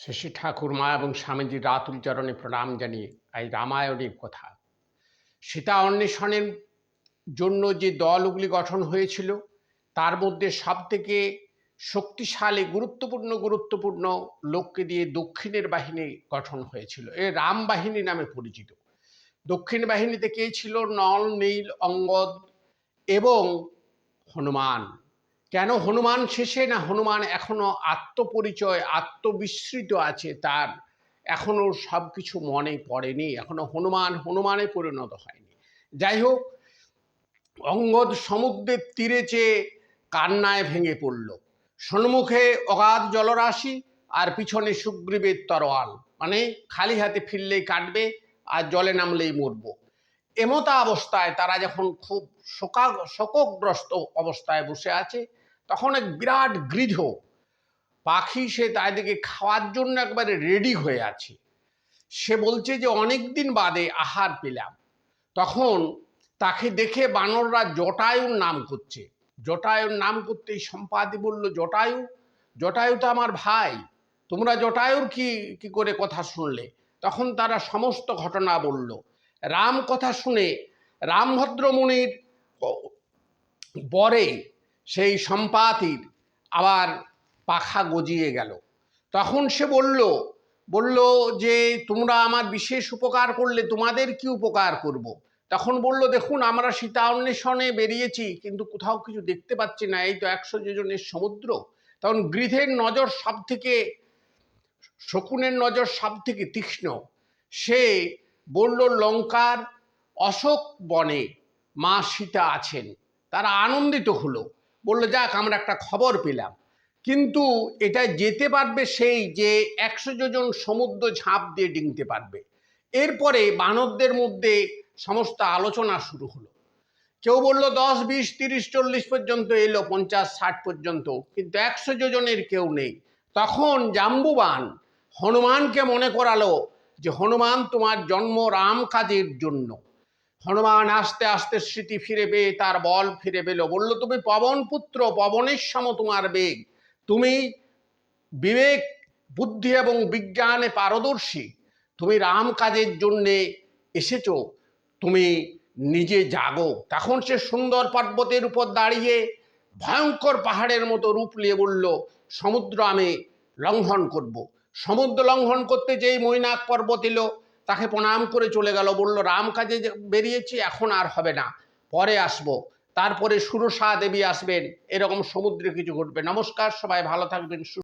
শশী ঠাকুর মা এবং স্বামীজির রাতুল চরণে প্রণাম জানিয়ে এই রামায়ণের কথা। সীতা অন্বেষণের জন্য যে দলগুলি গঠন হয়েছিল, তার মধ্যে সবথেকে শক্তিশালী, গুরুত্বপূর্ণ গুরুত্বপূর্ণ লোককে দিয়ে দক্ষিণের বাহিনী গঠন হয়েছিল। এ রাম বাহিনী নামে পরিচিত। দক্ষিণ বাহিনীতে কে ছিল? নল, নীল, অঙ্গদ এবং হনুমান। কেন হনুমান শেষে না হনুমান এখনও আত্মপরিচয়, আত্মবিস্মৃত আছে তার? এখনও সব কিছু মনে পড়েনি, এখনও হনুমান হনুমানে পরিণত হয়নি। যাই হোক, অঙ্গদ সমুদ্রের তীরে চেয়ে কান্নায় ভেঙে পড়ল। সম্মুখে অগাধ জলরাশি আর পিছনে সুগ্রীবের তরোয়াল। মানে খালি হাতে ফিরলেই কাটবে আর জলে নামলেই মরবো। এমতা অবস্থায় তারা যখন খুব শোকা, শোকগ্রস্ত অবস্থায় বসে আছে, তখন এক বিরাট গৃধ পাখি সে তাদেরকে খাওয়ার জন্য একবারে রেডি হয়ে আছে। সে বলছে যে অনেক দিন বাদে আহার পেলাম। তখন তাকে দেখে বানররা জটায়ুর নাম করছে। জটায়ুর নাম করতেই সম্পাদি বলল, জটায়ু জটায়ু তো আমার ভাই। তোমরা জটায়ুর কি কি করে কথা শুনলে? তখন তারা সমস্ত ঘটনা বলল। রাম কথা শুনে রামভদ্র মুনির বরে সেই সম্পাতির আবার পাখা গজিয়ে গেল। তখন সে বলল বলল যে, তোমরা আমার বিশেষ উপকার করলে তোমাদের কি উপকার করব। তখন বলল, দেখুন, আমরা সীতা অন্বেষণে বেরিয়েছি, কিন্তু কোথাও কিছু দেখতে পাচ্ছি না। এই তো একশো যোজনের সমুদ্র। তখন গৃধের নজর সব থেকে শকুনের নজর সব থেকে তীক্ষ্ণ। সে বলল, লঙ্কার অশোক বনে মা সীতা আছেন। তারা আনন্দিত হলো। বলল, যাক, আমরা একটা খবর পেলাম। কিন্তু এটা যেতে পারবে সেই যে একশো জন সমুদ্র ঝাঁপ দিয়ে ডিঙতে পারবে। এরপরে বানরদের মধ্যে সমস্ত আলোচনা শুরু হলো। কেউ বলল, দশ, বিশ, তিরিশ, চল্লিশ পর্যন্ত এলো, পঞ্চাশ, ষাট পর্যন্ত। কিন্তু একশো যোজনের কেউ নেই। তখন জাম্বুবান হনুমানকে মনে করালো যে হনুমান তোমার জন্ম রাম কাজের জন্য। হনুমান আস্তে আস্তে স্মৃতি ফিরে পেয়ে তার বল ফিরে পেল। বলল, তুমি পবন পুত্র, পবনের সম তোমার বেগ। তুমি বিবেক, বুদ্ধি এবং বিজ্ঞানে পারদর্শী। তুমি রাম কাজের জন্যে এসেছ। তুমি নিজে জাগো। তখন সে সুন্দর পর্বতের উপর দাঁড়িয়ে ভয়ঙ্কর পাহাড়ের মতো রূপ নিয়ে বলল, সমুদ্র আমি লঙ্ঘন করব। সমুদ্র লঙ্ঘন করতে যেই মৈনাক পর্বত এলো, তাকে প্রণাম করে চলে গেল। বলল, রাম কাজে বেরিয়েছি, এখন আর হবে না। পরে আসব। তারপরে সুরসা দেবী আসবেন। এরকম সমুদ্রে কিছু ঘটবে। নমস্কার, সবাই ভালো থাকবেন